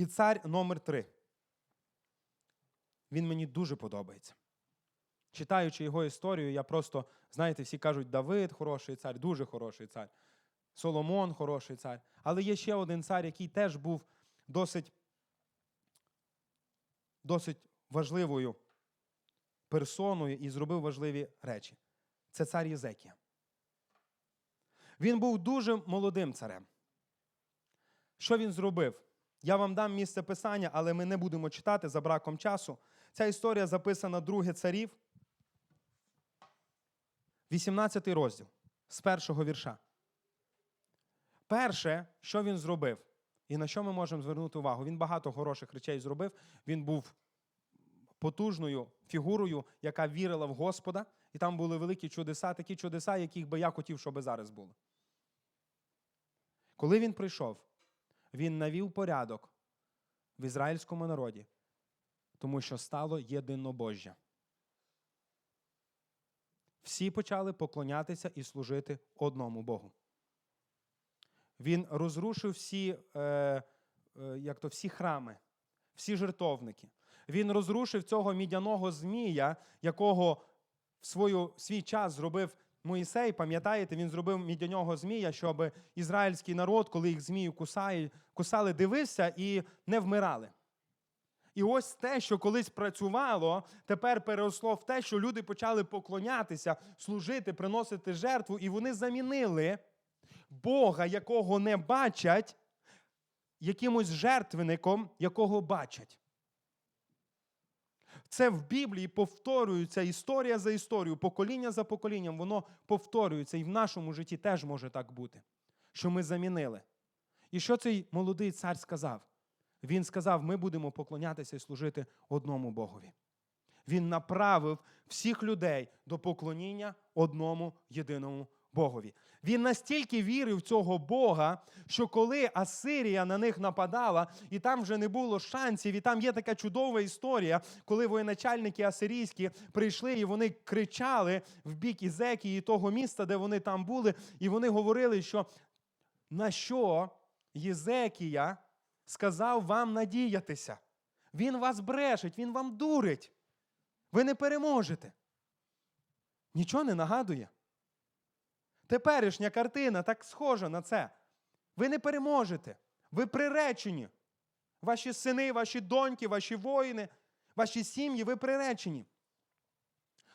І цар номер три. Він мені дуже подобається. Читаючи його історію, я просто, знаєте, всі кажуть, Давид хороший цар, дуже хороший цар. Соломон хороший цар. Але є ще один цар, який теж був досить, досить важливою персоною і зробив важливі речі. Це цар Єзекія. Він був дуже молодим царем. Що він зробив? Я вам дам місце писання, але ми не будемо читати за браком часу. Ця історія записана друге царів, 18 розділ з першого вірша. Перше, що він зробив, і на що ми можемо звернути увагу? Він багато хороших речей зробив. Він був потужною фігурою, яка вірила в Господа, і там були великі чудеса, такі чудеса, яких би я хотів, щоб зараз було. Коли він прийшов, він навів порядок в ізраїльському народі, тому що стало єдинобожжя. Всі почали поклонятися і служити одному Богу. Він розрушив всі, е, е, як то, всі храми, всі жертовники. Він розрушив цього мідяного змія, якого в свою, свій час зробив Моїсей. Пам'ятаєте, він зробив мідяного змія, щоб ізраїльський народ, коли їх змію кусає, кусали, дивився і не вмирали. І ось те, що колись працювало, тепер переросло в те, що люди почали поклонятися, служити, приносити жертву, і вони замінили Бога, якого не бачать, якимось жертвенником, якого бачать. Це в Біблії повторюється історія за історією, покоління за поколінням, воно повторюється. І в нашому житті теж може так бути, що ми замінили. І що цей молодий цар сказав? Він сказав: ми будемо поклонятися і служити одному Богові. Він направив всіх людей до поклоніння одному єдиному Богові. Він настільки вірив в цього Бога, що коли Асирія на них нападала, і там вже не було шансів, і там є така чудова історія, коли воєначальники асирійські прийшли і вони кричали в бік Ізекії того міста, де вони там були, і вони говорили, що на що Єзекія сказав вам надіятися. Він вас брешить, він вам дурить. Ви не переможете. Нічого не нагадує. Теперішня картина так схожа на це. Ви не переможете. Ви приречені. Ваші сини, ваші доньки, ваші воїни, ваші сім'ї, ви приречені.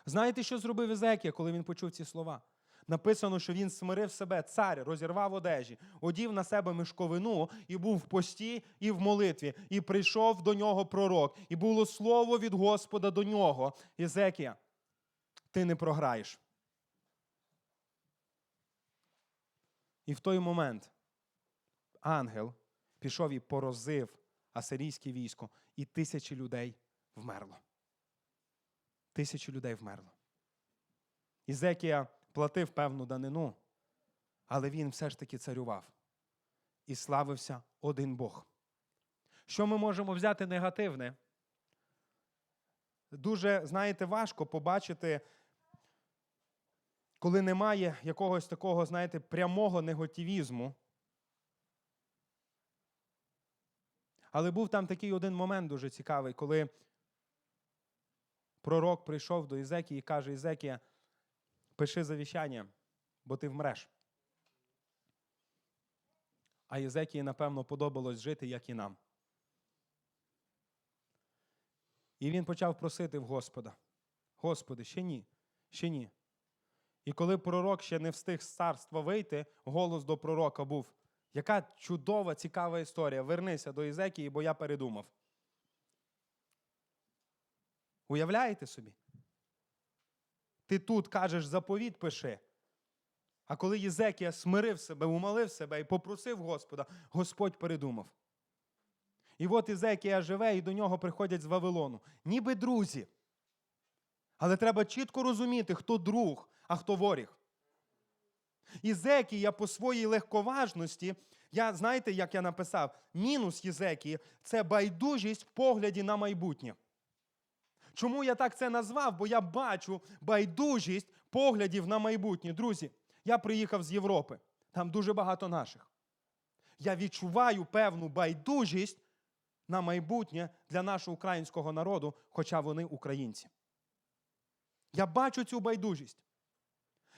Знаєте, що зробив Ізекія, коли він почув ці слова? Написано, що він смирив себе, цар, розірвав одежі, одів на себе мішковину і був в пості і в молитві, і прийшов до нього пророк, і було слово від Господа до нього. Єзекія, ти не програєш. І в той момент ангел пішов і порозив асирійське військо, і тисячі людей вмерло. Тисячі людей вмерло. Ізекія платив певну данину, але він все ж таки царював. І славився один Бог. Що ми можемо взяти негативне? Дуже, знаєте, важко побачити, коли немає якогось такого, знаєте, прямого негативізму. Але був там такий один момент дуже цікавий, коли пророк прийшов до Ізекії і каже: Ізекія, пиши завіщання, бо ти вмреш. А Єзекії, напевно, подобалось жити, як і нам. І він почав просити в Господа: Господи, ще ні, ще ні. І коли пророк ще не встиг з царства вийти, голос до пророка був: яка чудова, цікава історія. Вернися до Ізекії, бо я передумав. Уявляєте собі? Ти тут кажеш заповіт пиши. А коли Єзекія смирив себе, умолив себе і попросив Господа, Господь передумав. І от Ізекія живе, і до нього приходять з Вавилону. Ніби друзі. Але треба чітко розуміти, хто друг, а хто воріг. Єзекія по своїй легковажності, я знаєте, як я написав, мінус Єзекії це байдужість в погляді на майбутнє. Чому я так це назвав? Бо я бачу байдужість поглядів на майбутнє. Друзі, я приїхав з Європи, там дуже багато наших. Я відчуваю певну байдужість на майбутнє для нашого українського народу, хоча вони українці. Я бачу цю байдужість.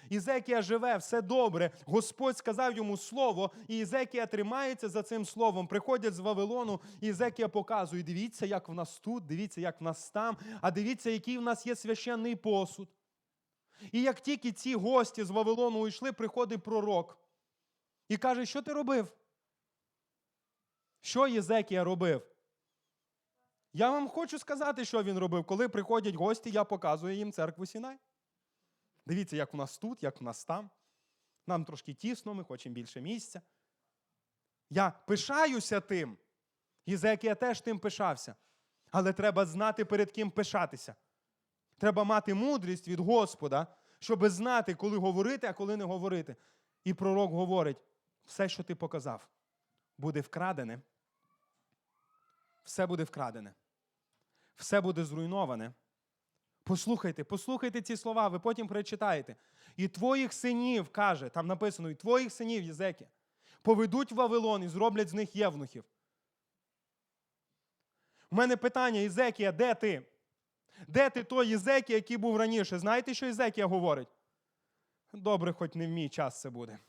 Ізекія живе, все добре. Господь сказав йому слово, і Ізекія тримається за цим словом. Приходять з Вавилону, і Ізекія показує: дивіться, як в нас тут, дивіться, як в нас там, а дивіться, який в нас є священний посуд. І як тільки ці гості з Вавилону уйшли, приходить пророк і каже, що ти робив? Що Єзекія робив? Я вам хочу сказати, що він робив. Коли приходять гості, я показую їм церкву Сінай. Дивіться, як у нас тут, як у нас там. Нам трошки тісно, ми хочемо більше місця. Я пишаюся тим. Єзекія теж тим пишався. Але треба знати, перед ким пишатися. Треба мати мудрість від Господа, щоб знати, коли говорити, а коли не говорити. І пророк говорить: все, що ти показав, буде вкрадене. Все буде вкрадене. Все буде зруйноване. Послухайте, послухайте ці слова, ви потім прочитаєте. І твоїх синів, каже, там написано, і твоїх синів, Єзекі, поведуть в Вавилон і зроблять з них євнухів. У мене питання, Єзекія, де ти? Де ти той Єзекія, який був раніше? Знаєте, що Єзекія говорить? Добре, хоч не в мій час це буде.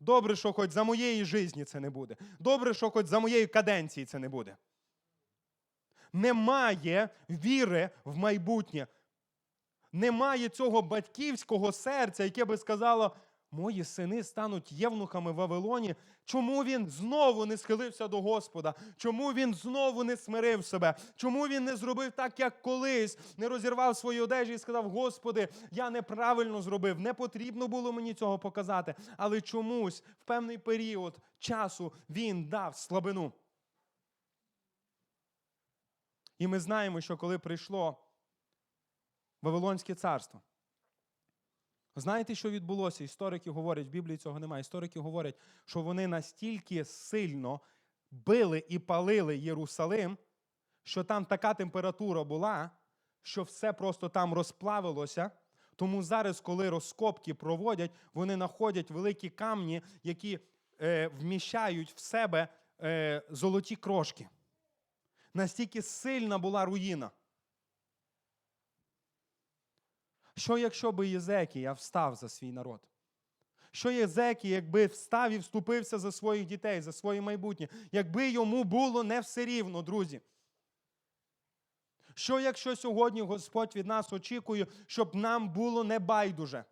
Добре, що хоч за моєї житті це не буде. Добре, що хоч за моєї каденції це не буде. Немає віри в майбутнє. Немає цього батьківського серця, яке би сказало, мої сини стануть євнухами в Вавилоні. Чому він знову не схилився до Господа? Чому він знову не смирив себе? Чому він не зробив так, як колись, не розірвав свої одежі і сказав: Господи, я неправильно зробив, не потрібно було мені цього показати. Але чомусь в певний період часу він дав слабину. І ми знаємо, що коли прийшло Вавилонське царство, знаєте, що відбулося? Історики говорять, в Біблії цього немає. Історики говорять, що вони настільки сильно били і палили Єрусалим, що там така температура була, що все просто там розплавилося. Тому зараз, коли розкопки проводять, вони знаходять великі камні, які е, вміщають в себе е, золоті крошки. Настільки сильна була руїна. Що якщо би Єзекія встав за свій народ? Що Єзекій, якби встав і вступився за своїх дітей, за своє майбутнє, якби йому було не все рівно, друзі? Що якщо сьогодні Господь від нас очікує, щоб нам було не байдуже?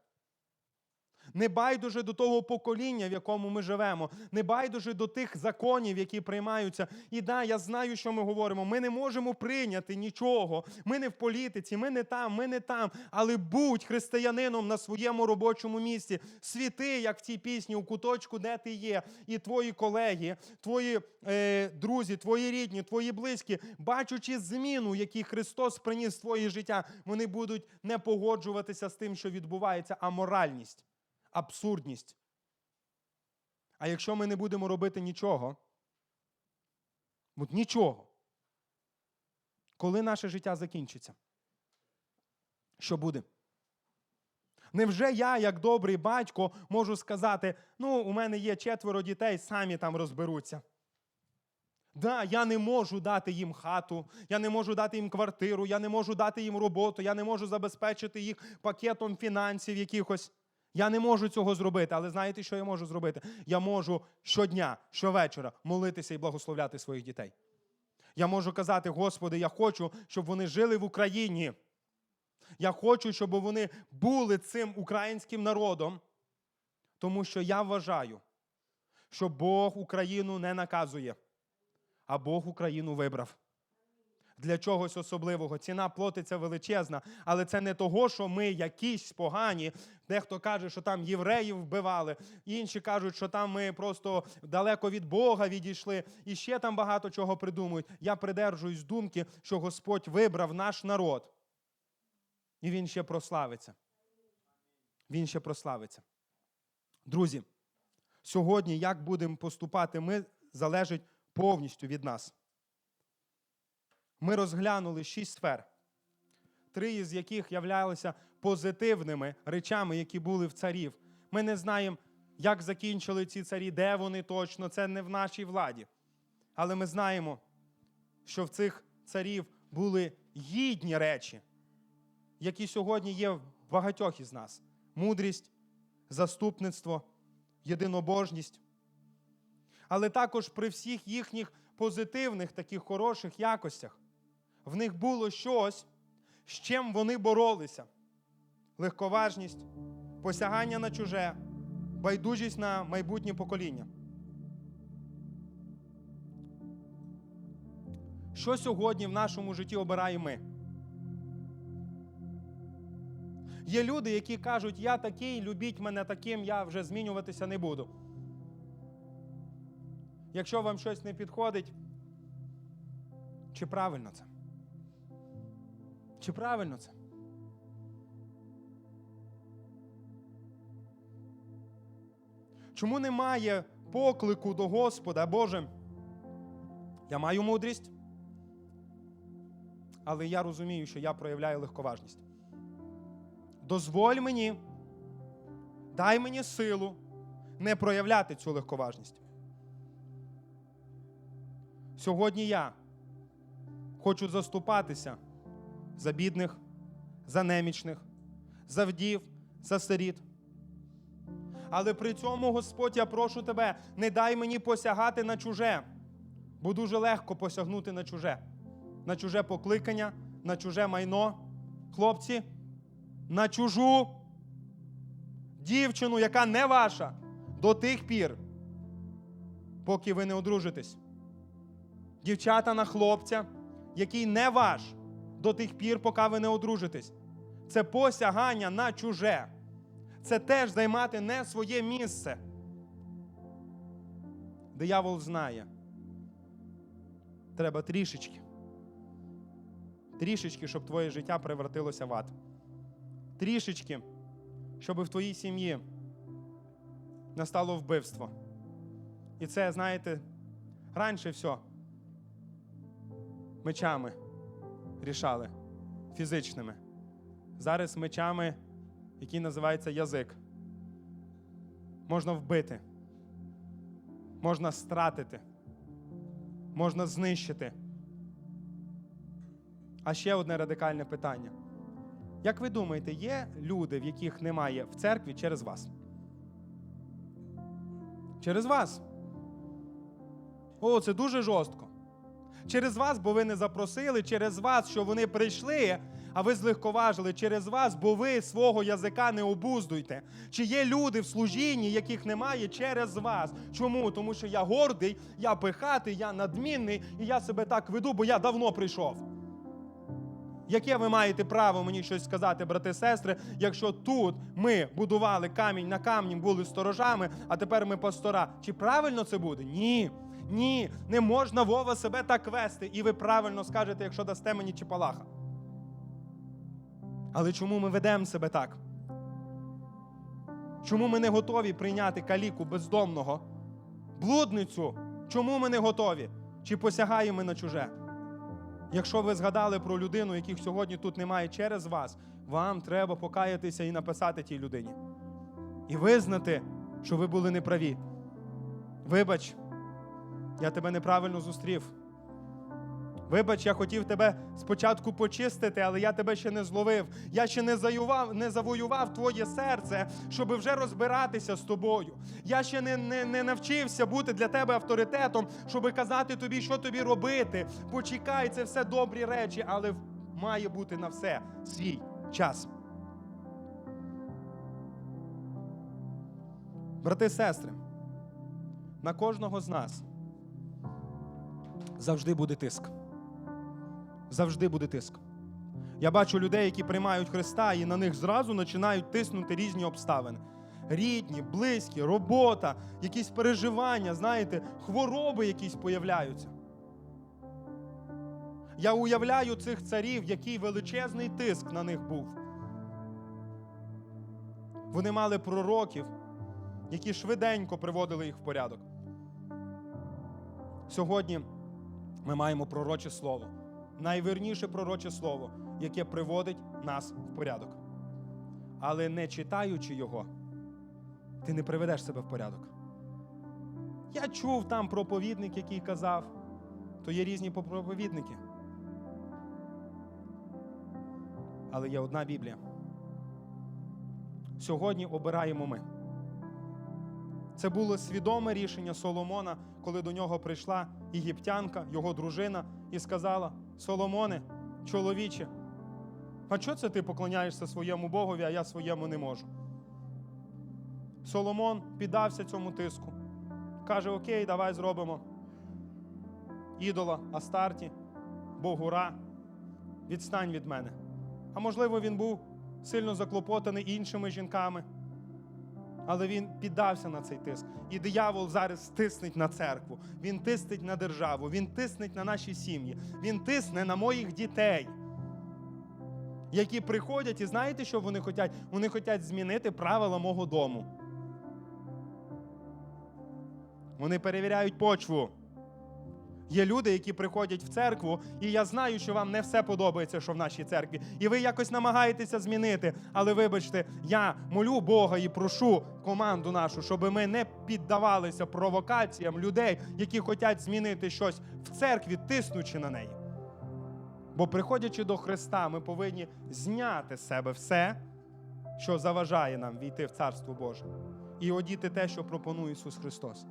Не байдуже до того покоління, в якому ми живемо, не байдуже до тих законів, які приймаються. І да, я знаю, що ми говоримо. Ми не можемо прийняти нічого. Ми не в політиці, ми не там, ми не там. Але будь християнином на своєму робочому місці. Світи, як в цій пісні, у куточку, де ти є, і твої колеги, твої е, друзі, твої рідні, твої близькі, бачучи зміну, яку Христос приніс в твоє життя, вони будуть не погоджуватися з тим, що відбувається, а моральність абсурдність. А якщо ми не будемо робити нічого, от нічого, коли наше життя закінчиться, що буде? Невже я, як добрий батько, можу сказати: ну, у мене є четверо дітей, самі там розберуться. Да, я не можу дати їм хату, я не можу дати їм квартиру, я не можу дати їм роботу, я не можу забезпечити їх пакетом фінансів якихось. Я не можу цього зробити, але знаєте, що я можу зробити? Я можу щодня, щовечора молитися і благословляти своїх дітей. Я можу казати, Господи, я хочу, щоб вони жили в Україні. Я хочу, щоб вони були цим українським народом, тому що я вважаю, що Бог Україну не наказує, а Бог Україну вибрав для чогось особливого. Ціна платиться величезна, але це не того, що ми якісь погані. Дехто каже, що там євреїв вбивали, інші кажуть, що там ми просто далеко від Бога відійшли, і ще там багато чого придумують. Я придержуюсь думки, що Господь вибрав наш народ, і він ще прославиться. Він ще прославиться. Друзі, сьогодні, як будемо поступати, ми залежить повністю від нас ми розглянули шість сфер, три із яких являлися позитивними речами, які були в царів. Ми не знаємо як закінчили ці царі, де вони точно, це не в нашій владі. Але ми знаємо, що в цих царів були гідні речі, які сьогодні є в багатьох із нас: мудрість, заступництво, єдинобожність. Але також при всіх їхніх позитивних, таких хороших якостях в них було щось, з чим вони боролися: легковажність, посягання на чуже, байдужість на майбутнє покоління. Що сьогодні в нашому житті обираємо ми? Є люди, які кажуть, я такий, любіть мене таким, я вже змінюватися не буду. Якщо вам щось не підходить, чи правильно це? Чи правильно це? Чому немає поклику до Господа, Боже? Я маю мудрість, але я розумію, що я проявляю легковажність. Дозволь мені, дай мені силу не проявляти цю легковажність. Сьогодні я хочу заступатися за бідних, за немічних, за вдів, за сиріт. Але при цьому, Господь, я прошу тебе, не дай мені посягати на чуже, бо дуже легко посягнути на чуже, на чуже покликання, на чуже майно. Хлопці, на чужу дівчину, яка не ваша, до тих пір, поки ви не одружитесь. Дівчата на хлопця, який не ваш, до тих пір, поки ви не одружитесь. Це посягання на чуже. Це теж займати не своє місце. Диявол знає. Треба трішечки. Трішечки, щоб твоє життя превратилося в ад. Трішечки, щоб в твоїй сім'ї настало вбивство. І це, знаєте, раніше все мечами рішали фізичними. Зараз мечами, які називаються язик. Можна вбити, можна стратити, можна знищити. А ще одне радикальне питання. Як ви думаєте, є люди, в яких немає в церкві через вас? Через вас. О, це дуже жорстко. Через вас, бо ви не запросили, через вас, що вони прийшли, а ви злегковажили через вас, бо ви свого язика не обуздуйте. Чи є люди в служінні, яких немає через вас? Чому? Тому що я гордий, я пихатий, я надмінний, і я себе так веду, бо я давно прийшов. Яке ви маєте право мені щось сказати, брати і сестри, якщо тут ми будували камінь на камні, були сторожами, а тепер ми пастора? Чи правильно це буде? Ні. Ні, не можна Вова себе так вести. І ви правильно скажете, якщо дасте мені чіпалаха. Але чому ми ведемо себе так? Чому ми не готові прийняти каліку бездомного, блудницю? Чому ми не готові? Чи посягаємо ми на чуже? Якщо ви згадали про людину, яких сьогодні тут немає через вас, вам треба покаятися і написати тій людині. І визнати, що ви були неправі. Вибач, я тебе неправильно зустрів. Вибач, я хотів тебе спочатку почистити, але я тебе ще не зловив. Я ще не завоював, не завоював твоє серце, щоб вже розбиратися з тобою. Я ще не, не, не навчився бути для тебе авторитетом, щоб казати тобі, що тобі робити. Почекай, це все добрі речі, але має бути на все свій час. Брати сестри, на кожного з нас завжди буде тиск. Завжди буде тиск. Я бачу людей, які приймають Христа, і на них зразу починають тиснути різні обставини. Рідні, близькі, робота, якісь переживання, знаєте, хвороби якісь появляються. Я уявляю цих царів, який величезний тиск на них був. Вони мали пророків, які швиденько приводили їх в порядок. Сьогодні ми маємо пророче слово, найвірніше пророче слово, яке приводить нас в порядок. Але не читаючи його, ти не приведеш себе в порядок. Я чув там проповідник, який казав, то є різні проповідники. Але є одна Біблія. Сьогодні обираємо ми. Це було свідоме рішення Соломона, коли до нього прийшла єгиптянка, його дружина, і сказала: Соломоне, чоловіче, а чого це ти поклоняєшся своєму Богові, а я своєму не можу? Соломон піддався цьому тиску. Каже: Окей, давай зробимо ідола Астарті, Богу Ра, відстань від мене. А можливо, він був сильно заклопотаний іншими жінками. Але він піддався на цей тиск. І диявол зараз тиснить на церкву, він тиснить на державу, він тиснить на наші сім'ї, він тисне на моїх дітей, які приходять, і знаєте, що вони хочуть? Вони хочуть змінити правила мого дому. Вони перевіряють почву. Є люди, які приходять в церкву, і я знаю, що вам не все подобається, що в нашій церкві. І ви якось намагаєтеся змінити. Але вибачте, я молю Бога і прошу команду нашу, щоб ми не піддавалися провокаціям людей, які хочуть змінити щось в церкві, тиснучи на неї. Бо приходячи до Христа, ми повинні зняти з себе все, що заважає нам війти в Царство Боже, і одіти те, що пропонує Ісус Христос.